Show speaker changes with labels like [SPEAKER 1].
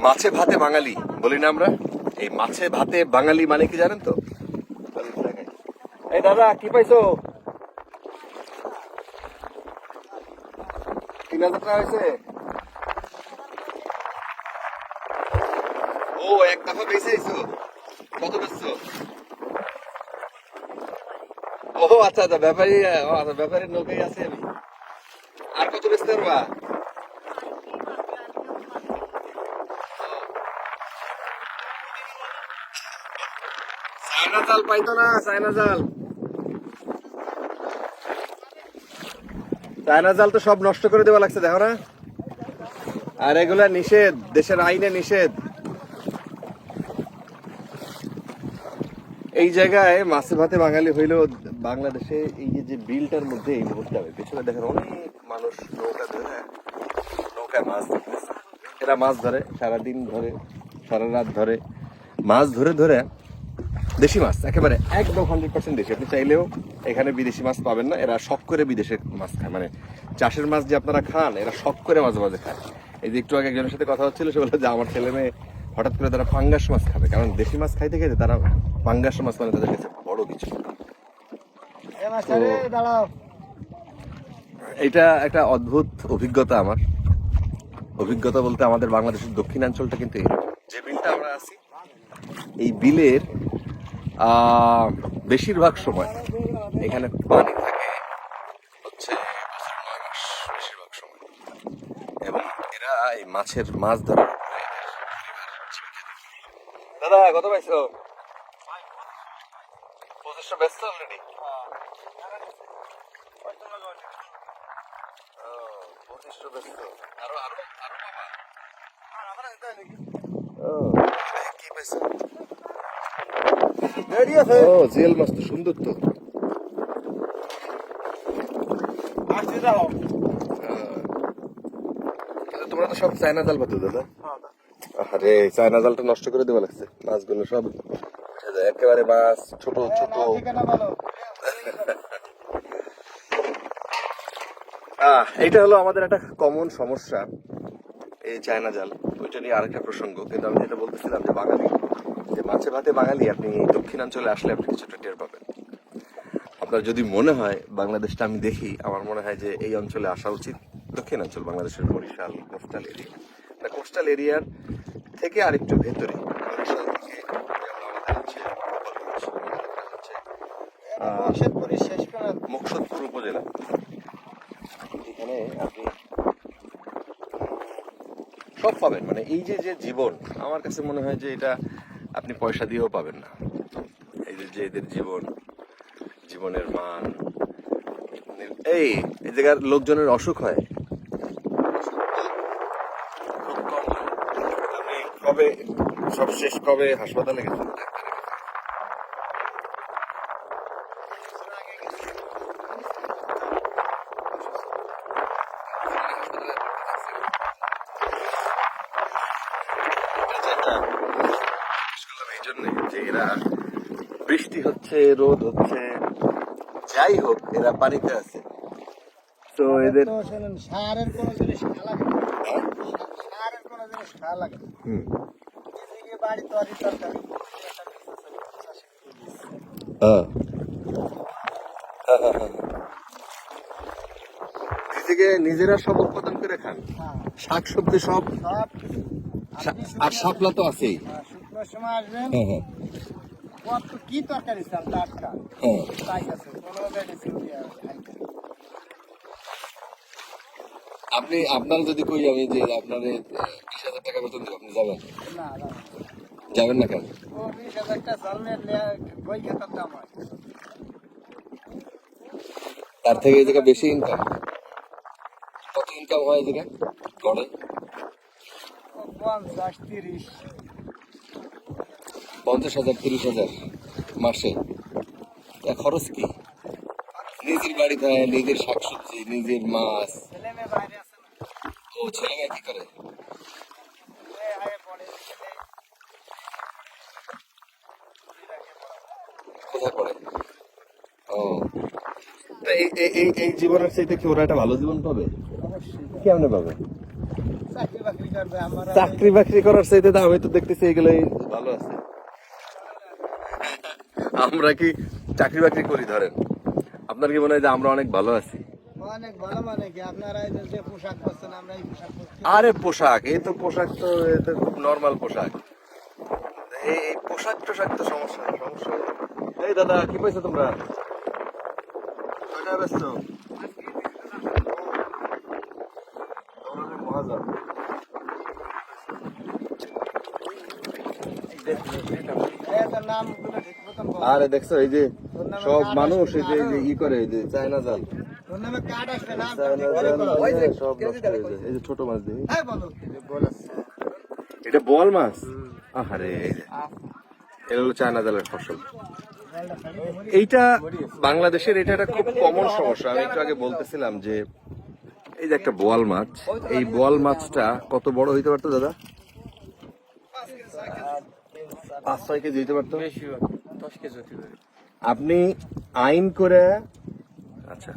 [SPEAKER 1] মাছে ভাতে বাঙালি বলি না আমরা? এই মাছে ভাতে বাঙালি মানে কি জানেন তো? এই দাদা, কি পাইছো? তিন হাজার টাকা হয়েছে। ও, এক দফা আইছো কত ও আচ্ছা আচ্ছা ব্যাপারী আচ্ছা ব্যাপারীর নৌকাই আছে আমি। আর কত বেচতে পারবা? চায়না জাল পাইতো না, চায়না জাল। চায়না জাল তো সব নষ্ট করে দেওয়া লাগছে, দেখো না। আর এগুলা নিষেধ, দেশের আইনে নিষেধ। এই জায়গায় মাছে ভাতে বাঙালি হইলেও বাংলাদেশে এই যে বিলটার মধ্যে এই মুহূর্তে হবে পেছনে দেখেন অনেক মানুষ নৌকা ধরে নৌকায় মাছ ধরতেছে। এরা মাছ ধরে, সারাদিন ধরে, সারা রাত ধরে। মাছ ধরে ধরে দেশি মাছ একেবারে একদম হান্ড্রেড পার্সেন্ট দেশি। আপনি চাইলেও এখানে বিদেশি মাছ পাবেন না এরা শখ করে বিদেশের মাছ খায়। মানে চাষের মাছ যে আপনারা খান এরা শখ করে মাঝে মাঝে খায়। এই যে একটু আগে একজনের সাথে কথা হচ্ছিল সে বলল যে আমার ছেলে মেয়ে হঠাৎ করে তারা পাঙ্গাস মাছ খাবে। কারণ দেশি মাছ খাইতে খাইতে তারা পাঙ্গাস মাছ মানে তাদের কাছে বড় কিছু। এটা একটা অদ্ভুত অভিজ্ঞতা আমার। অভিজ্ঞতা বলতে আমাদের বাংলাদেশের দক্ষিণাঞ্চলটা কিন্তু। যে বিলটা আমরা আছি এই বিলের বেশিরভাগ সময় এখানে পানি থাকে হচ্ছে বছরের নয় মাস বেশিরভাগ সময়। এবং এরা এই মাছের মাছ ধরার উপরে। দাদা কত পাইছো? পঁচিশশো ব্যস্ত অলরেডি পঁচিশশো ব্যস্ত আরও আরও আরও কি পাইছো? ও মাছ তো সুন্দর তো। কিন্তু তোমরা তো সব চায়না জাল পাতো দাদা। আরে চায়না জালটা নষ্ট করে দেওয়া লাগছে মাছগুলো সব। একেবারে মাছ ছোট ছোট।
[SPEAKER 2] ঠিকানা
[SPEAKER 1] আহ, এইটা হলো আমাদের একটা কমন সমস্যা। এই চায়না জাল, ওইটা নিয়ে আরেকটা প্রসঙ্গ। কিন্তু আমি যেটা বলতেছিলাম যে বাঙালি, যে মাছে ভাতে বাঙালি, আপনি দক্ষিণাঞ্চলে আসলে আপনি কিছুটা টের পাবেন। আপনার যদি মনে হয় বাংলাদেশটা আমি দেখি, আমার মনে হয় যে এই অঞ্চলে আসা উচিত দক্ষিণাঞ্চল, বাংলাদেশের বরিশাল, কোস্টাল এরিয়া। কোস্টাল এরিয়ার থেকে আরেকটু ভেতরে বরিশাল থেকে যেমন আমাদের হচ্ছে গোপালগঞ্জ, আমাদের হচ্ছে
[SPEAKER 2] বংশেরপুরি শেষ করে
[SPEAKER 1] মুকসদপুর উপজেলা এখানে আপনি সব পাবেন। মানে এই যে যে জীবন, আমার কাছে মনে হয় যে এটা আপনি পয়সা দিয়েও পাবেন না। এই যে এদের জীবন, জীবনের মান, এই এই জায়গার লোকজনের অসুখ হয়। কবে, সব শেষ কবে হাসপাতালে গেছেন? এই জন্যই যে এরা বৃষ্টি হচ্ছে রোদ হচ্ছে যাই হোক এরা পানিতে আছে। তো এদের
[SPEAKER 2] সারের কোনো জিনিস লাগে না। সারের কোনো জিনিস খা লাগে
[SPEAKER 1] হুম।
[SPEAKER 2] এদিকে বাড়ি তরি তরকারি।
[SPEAKER 1] নিজেকে নিজেরা সব উৎপাদন করে খান।
[SPEAKER 2] হ্যাঁ,
[SPEAKER 1] শাক সবজি সব
[SPEAKER 2] সব
[SPEAKER 1] আর শাপলা তো আছেই।
[SPEAKER 2] হ্যাঁ, সময় আসবেন।
[SPEAKER 1] হ্যাঁ হ্যাঁ।
[SPEAKER 2] কত কি তরকারি চাল টাটকা? তাই আছে কোনো
[SPEAKER 1] আপনি আপনার যদি কই আমি যে আপনার বিশ হাজার টাকা বেতন দেবো আপনি যাবেন? যাবেন না কেন?
[SPEAKER 2] বিশ হাজার টাকা চাল নিয়ে বই খেতার দাম হয়?
[SPEAKER 1] তার থেকে এই জায়গা বেশি ইনকাম কত ইনকাম হয় এই জায়গায়? গড়ে?
[SPEAKER 2] পঞ্চাশ তিরিশ
[SPEAKER 1] পঞ্চাশ হাজার, তিরিশ হাজার মাসে। তা খরচ কি? নিজের বাড়ি থাকে নিজের শাকসবজি, নিজের মাছ। ও ছেলে মেয়ে কি করে? কোথায় পড়ে? ও। এই, এই- জীবনের চাইতে কি ওরা একটা ভালো জীবন পাবে? কেমনে পাবে?
[SPEAKER 2] চাকরি বাকরি
[SPEAKER 1] করার চাইতে আমি তো দেখতেছি এগুলোই ভালো আছে। আমরা কি চাকরি বাকরি করি ধরেন? আপনার কি মনে হয় যে আমরা অনেক ভালো আছি?
[SPEAKER 2] অনেক ভালো মানে কি? আপনারা এই যে- পোশাক পরছেন আমরা এই পোশাক
[SPEAKER 1] আরে পোশাক এই তো পোশাক তো এ খুব নর্মাল পোশাক। এই এই পোশাক টোশাক তো সমস্যা সমস্যা। এই দাদা কি পাইছো তোমরা? ব্যস্ত?
[SPEAKER 2] বল।
[SPEAKER 1] আরে দেখছ এই যে সব মানুষ এই যে এই যে ই করে এই যে চায়না জাল। সব নষ্ট হয়ে যায়। এই যে ছোট মাছ দিয়ে
[SPEAKER 2] হ্যাঁ
[SPEAKER 1] এটা বল মাছ? আহারে। এটা হলো চায়না জালের ফসল। এইটা বাংলাদেশের এটা একটা খুব কমন সমস্যা। আমি একটু আগে বলতেছিলাম যে এই যে একটা বোয়াল মাছ। এই বোয়াল মাছটা কত বড় হইতে পারতো দাদা? পাঁচ ছয় কেজি হইতে পারতো? আপনি আইন করে আচ্ছা।